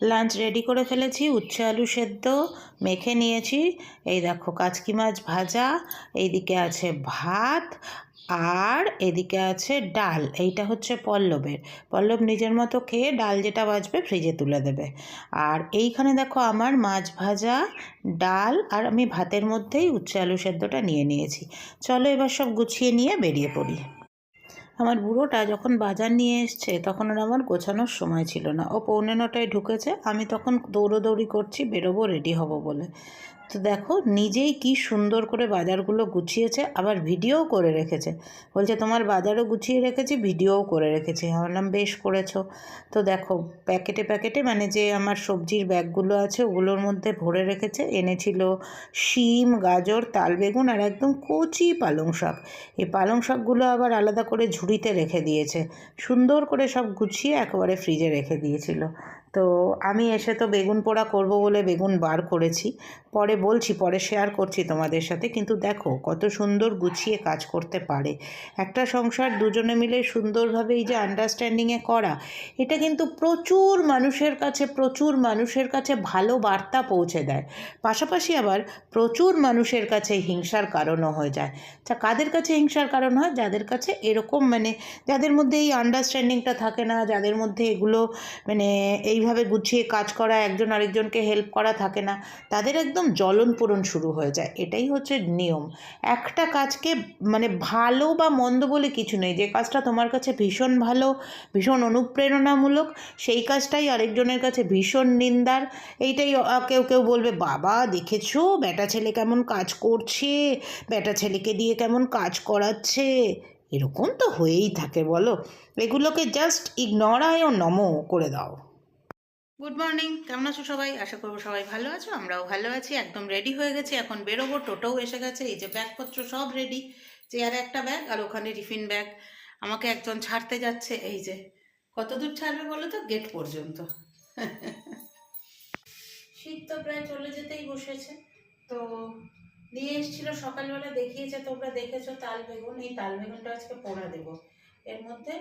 Lunch ready করে ফেলেছি, উচ্ছে আলু সেদ্ধ, মেখে নিয়েছি। এই দেখো, কাচকি মাছ ভাজা, এইদিকে আছে ভাত আর এদিকে আছে ডাল। এইটা হচ্ছে পল্লবের। পল্লব নিজের মতো খেয়ে ডাল যেটা বাজবে ফ্রিজে তুলে দেবে। আর এইখানে দেখো আমার মাছ ভাজা, ডাল আর আমি ভাতের মধ্যেই উচ্ছে আলু সেদ্ধটা নিয়ে নিয়েছি। চলো এবার সব গুছিয়ে নিয়ে বেরিয়ে পড়ি। আমার বুড়োটা যখন বাজার নিয়ে এসছে, তখন আর আমার গোছানোর সময় ছিল না। ও পৌনে নটায় ঢুকেছে, আমি তখন দৌড়োদৌড়ি করছি, বেরোবো রেডি হব বলে। তো দেখো, নিজেই কি সুন্দর করে বাজারগুলো গুছিয়েছে, আবার ভিডিওও করে রেখেছে। বলছে, তোমার বাজারও গুছিয়ে রেখেছি ভিডিওও করে রেখেছি। বললাম, বেশ করেছ। তো দেখো, প্যাকেটে প্যাকেটে মানে যে আমার সবজির ব্যাগগুলো আছে, ওগুলোর মধ্যে ভরে রেখেছে। এনেছিল শিম, গাজর, তাল বেগুন আর একদম কচি পালং শাক। এই পালং শাকগুলো আবার আলাদা করে ঝুড়িতে রেখে দিয়েছে। সুন্দর করে সব গুছিয়ে একেবারে ফ্রিজে রেখে দিয়েছিল। তো আমি এসে তো বেগুন পোড়া করব বলে বেগুন বার করেছি। পরে বলছি, পরে শেয়ার করছি তোমাদের সাথে। কিন্তু দেখো, কত সুন্দর গুছিয়ে কাজ করতে পারে। একটা সংসার দুজনে মিলে সুন্দরভাবে এই যে আন্ডারস্ট্যান্ডিংয়ে করা, এটা কিন্তু প্রচুর মানুষের কাছে, প্রচুর মানুষের কাছে ভালো বার্তা পৌঁছে দেয়। পাশাপাশি আবার প্রচুর মানুষের কাছে হিংসার কারণও হয়ে যায়। তা কাদের কাছে হিংসার কারণ হয়? যাদের কাছে এরকম মানে যাদের মধ্যে এই আন্ডারস্ট্যান্ডিংটা থাকে না, যাদের মধ্যে এগুলো মানে এইভাবে গুছিয়ে কাজ করা, একজন আরেকজনকে হেল্প করা থাকে না। তাদের একদম জ্বলন পূরণ শুরু হয়ে যায়। এটাই হচ্ছে নিয়ম। একটা কাজকে মানে ভালো বা মন্দ বলে কিছু নেই। যে কাজটা তোমার কাছে ভীষণ ভালো, ভীষণ অনুপ্রেরণামূলক, সেই কাজটাই আরেকজনের কাছে ভীষণ নিন্দার। এইটাই কেউ কেউ বলবে, বাবা, দেখেছ? বেটা ছেলে কেমন কাজ করছে? বেটা ছেলেকে দিয়ে কেমন কাজ করাচ্ছে? এরকম তো হয়েই থাকে, বলো। এগুলোকে জাস্ট ইগনোরায় ও নমো করে দাও। গুড মর্নিং কেমন আছো সবাই? আশা করব সবাই ভালো আছো, আমরাও ভালো আছি, একদম রেডি হয়ে গেছি, এখন বেরোবো, টোটোও এসে গেছে, এই যে ব্যাগপত্র সব রেডি চেয়ারে একটা ব্যাগ আর ওখানে টিফিন ব্যাগ আমাকে একজন ছাড়তে যাচ্ছে, এই যে, কত দূর ছাড়বে বলো তো? গেট পর্যন্ত। শীত তো প্রায় চলে যেতেই বসেছে, তো নিয়ে এসেছিল সকালবেলা, দেখিয়েছে তোমরা দেখেছ তাল বেগুন, এই তাল বেগুনটা আজকে পোড়া দেবো। এর মধ্যে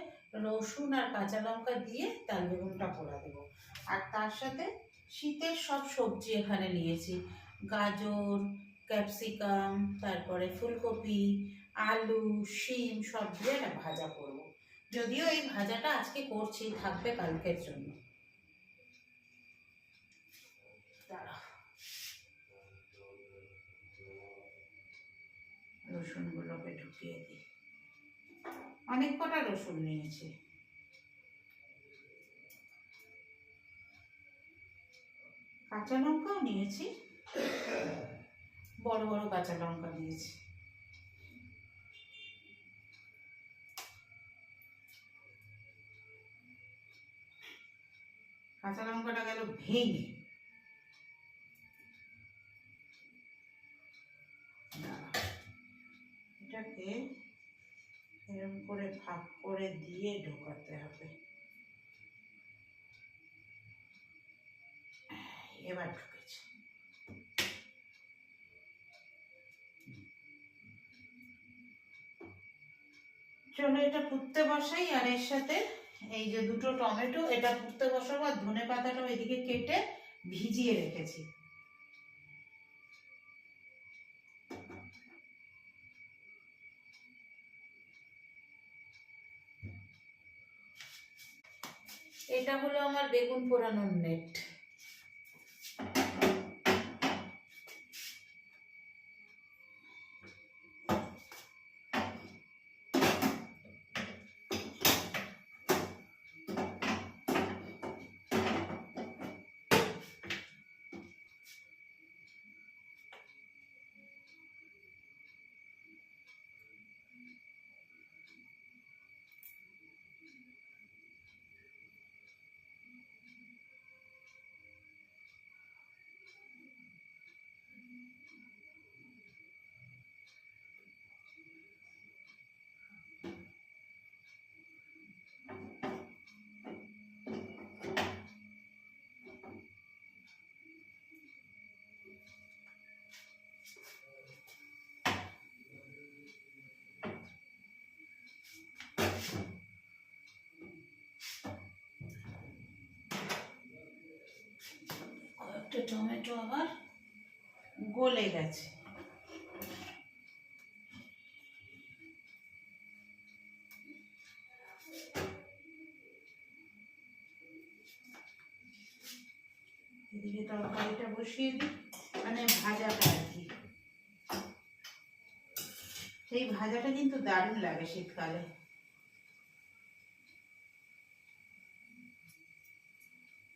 রসুন আর কাঁচা লঙ্কা দিয়ে তাল বেগুনটা পোড়া দেবো। আর তার সাথে শীতের সব সবজি এখানে নিয়েছি। গাজর, ক্যাপসিকাম, তারপরে ফুলকপি, আলু, শিম, সব দিয়ে একটা ভাজা করব। যদিও এই ভাজাটা আজকে করছি, থাকবে কালকের জন্য। রসুনগুলোকে ঢুকিয়ে অনেক কটা রসুন নিয়েছি। কাঁচা লঙ্কাও নিয়েছি, বড় বড় কাঁচা লঙ্কা নিয়েছি। কাঁচা লঙ্কাটা গেল ভেঙে। দিয়ে ঢোকাতে হবে। এবার ঢুকেছে। চলো এটা পুড়তে বসাই, আর এর সাথে এই যে দুটো টমেটো, এটা পুড়তে বসাবো, আর ধনে পাতাটা এদিকে কেটে ভিজিয়ে রেখেছি। এটা হলো আমার বেগুন পোড়ানোর নেট চারটে টমেটো আবার গলে গেছে। এদিকে তরকারিটা বসিয়ে দিই মানে ভাজাটা আর কি। সেই ভাজাটা কিন্তু দারুণ লাগে শীতকালে।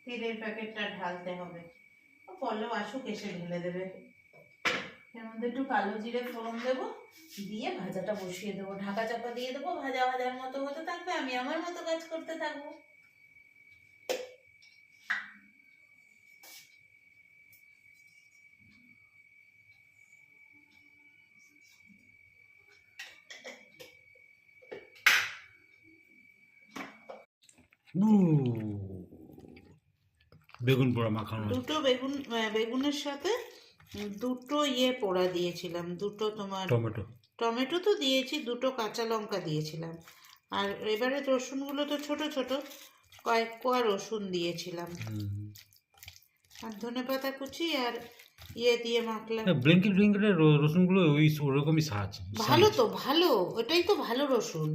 তেলের প্যাকেটটা ঢালতে হবে। পল্লব আসুক, এসে ঢেলে দেবে। এর মধ্যে একটু কালো জিরে ফোড়ন দেবো, দিয়ে ভাজাটা বসিয়ে দেবো। ঢাকা চাপা দিয়ে দেবো, ভাজা ভাজার মতো হতে থাকবে, আমি আমার মতো কাজ করতে থাকব। বেগুন পোড়া মাখানো দুটো বেগুন বেগুনের সাথে দুটো ইয়ে পোড়া দিয়েছিলাম দুটো তোমার টমেটো। টমেটো তো দিয়েছি দুটো কাঁচা লঙ্কা দিয়েছিলাম। আর এবারে রসুনগুলো তো ছোট ছোট কয়েক কোয়া রসুন দিয়েছিলাম। আর ধনে পাতা কুচি আর ইয়ে দিয়ে মাখলাম। ব্লিঙ্কিট ব্লিঙ্কিটের রসুনগুলো ওই ওরকমই সাজ। ভালো তো ভালো ওটাই তো ভালো রসুন।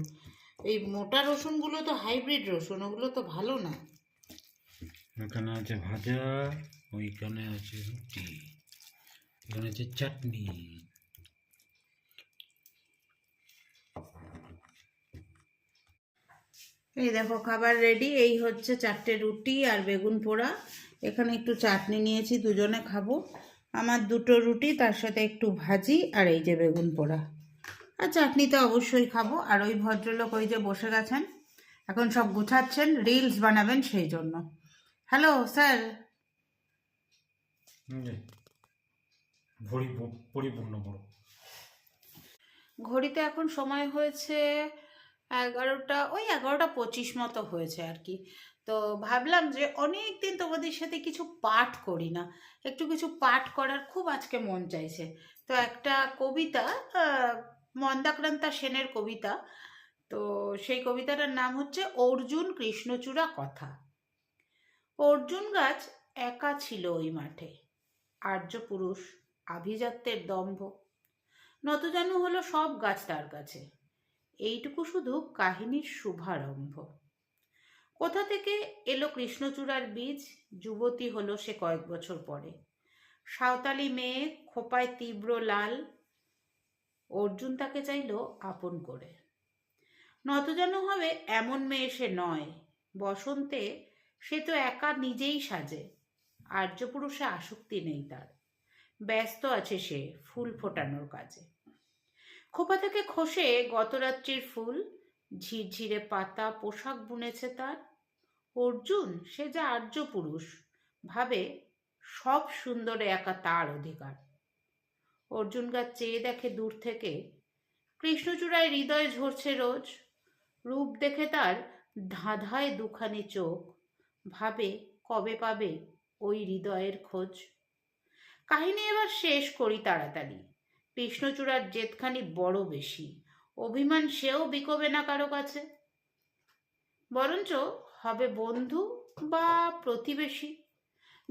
এই মোটা রসুনগুলো তো হাইব্রিড রসুন ওগুলো তো ভালো না। এখানে আছে ভাজা, ওইখানে আছে রুটি এখানে আছে চাটনি। এই দেখো, খাবার রেডি এই হচ্ছে চারটে রুটি আর বেগুন পোড়া। এখানে একটু চাটনি নিয়েছি, দুজনে খাব। আমার দুটো রুটি, তার সাথে একটু ভাজি আর এই যে বেগুন পোড়া। আর চাটনি তো অবশ্যই খাব। আর ওই ভদ্রলোক ওই যে বসে গেছেন, এখন সব গুছাচ্ছেন রিলস বানাবেন সেই জন্য। Hello sir. ভরি পরিপূর্ণ বড় ঘড়িতে এখন সময় হয়েছে এগারোটা ওই এগারোটা পঁচিশ মতো হয়েছে আর কি। তো ভাবলাম যে অনেক দিন তোমাদের সাথে কিছু পাঠ করি না। একটু কিছু পাঠ করার খুব আজকে মন চাইছে। তো একটা কবিতা মন্দাক্রান্তা সেনের কবিতা। তো সেই কবিতাটার নাম হচ্ছে অর্জুন কৃষ্ণচূড়া কথা অর্জুন গাছ একা ছিল ওই মাঠে। আর্য পুরুষ, আভিজাত্যের দম্ভ। নতজানু হলো সব গাছ তার কাছে। এইটুকু শুধু কাহিনীর শুভারম্ভ। কোথা থেকে এলো কৃষ্ণচূড়ার বীজ? যুবতী হলো সে কয়েক বছর পরে। সাঁওতালি মেয়ে, খোপায় তীব্র লাল। অর্জুন তাকে চাইল আপন করে। নতজানু হবে এমন মেয়ে সে নয়। বসন্তে সে তো একা নিজেই সাজে। আর্যপুরুষে আসক্তি নেই তার। ব্যস্ত আছে সে ফুল ফোটানোর কাজে। খোপা থেকে খসে গতরাত্রির ফুল, ঝিরঝিরে পাতা, পোশাক বুনেছে তার। অর্জুন, সে যা আর্য পুরুষ ভাবে সব সুন্দরে একা তার অধিকার। অর্জুন গাছ চেয়ে দেখে দূর থেকে, কৃষ্ণচূড়ায় হৃদয় ঝরছে রোজ। রূপ দেখে তার ধাঁধায় দুখানি চোখ ভাবে কবে পাবে ওই হৃদয়ের খোঁজ? কাহিনী এবার শেষ করি তাড়াতাড়ি। কৃষ্ণচূড়ার জেদখানি বড় বেশি, অভিমান সেও বিকবে না কারও কাছে। বরঞ্চ হবে বন্ধু বা প্রতিবেশী।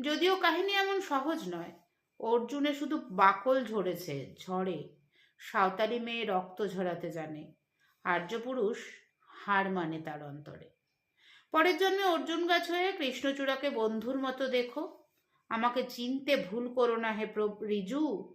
যদিও কাহিনী এমন সহজ নয়, অর্জুনে শুধু বাকল ঝরেছে, ঝড়ে। সাঁওতালি মেয়ে রক্ত ঝরাতে জানে, আর্যপুরুষ হার মানে তার অন্তরে। পরের জন্মে অর্জুন গাছ হয়ে কৃষ্ণচূড়াকে বন্ধুর মতো দেখো। আমাকে চিনতে ভুল করো না হে রিজু।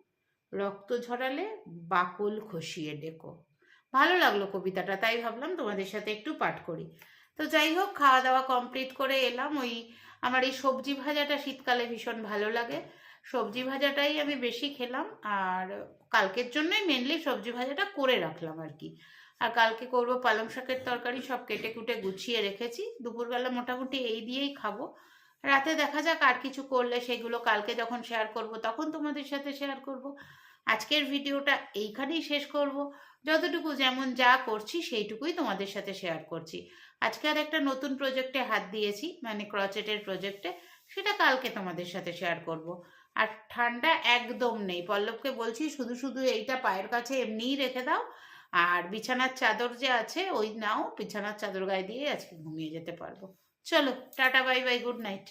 রক্ত ঝরালে বাকল খসিয়ে ডেকো। ভালো লাগল কবিতাটা, তাই ভাবলাম তোমাদের সাথে একটু পাঠ করি। তো যাই হোক, খাওয়া দাওয়া কমপ্লিট করে এলাম। ওই আমার এই সবজি ভাজাটা শীতকালে ভীষণ ভালো লাগে। সবজি ভাজাটাই আমি বেশি খেলাম। আর কালকের জন্যই মেনলি সবজি ভাজাটা করে রাখলাম আর কি। আর কালকে করব পালং শাকের তরকারি, সব কেটে কুটে গুছিয়ে রেখেছি। দুপুরবেলা মোটামুটি এই দিয়েই খাব। রাতে দেখা যাক আর কিছু করলে সেগুলো কালকে যখন শেয়ার করব, তখন তোমাদের সাথে শেয়ার করব। আজকের ভিডিওটা এইখানেই শেষ করব। যতটুকু যেমন যা করছি, সেইটুকুই তোমাদের সাথে শেয়ার করছি। আজকে আর একটা নতুন প্রজেক্টে হাত দিয়েছি মানে ক্রচেটের প্রজেক্টে সেটা কালকে তোমাদের সাথে শেয়ার করব। আর ঠান্ডা একদম নেই। পল্লবকে বলছি, শুধু শুধু এইটা পায়ের কাছে এমনিই রেখে দাও। আর বিছানার চাদর যে আছে, ওই নাও, বিছানার চাদর গায়ে দিয়ে আজকে ঘুমিয়ে যেতে পারব। চলো, tata, bye bye, good night.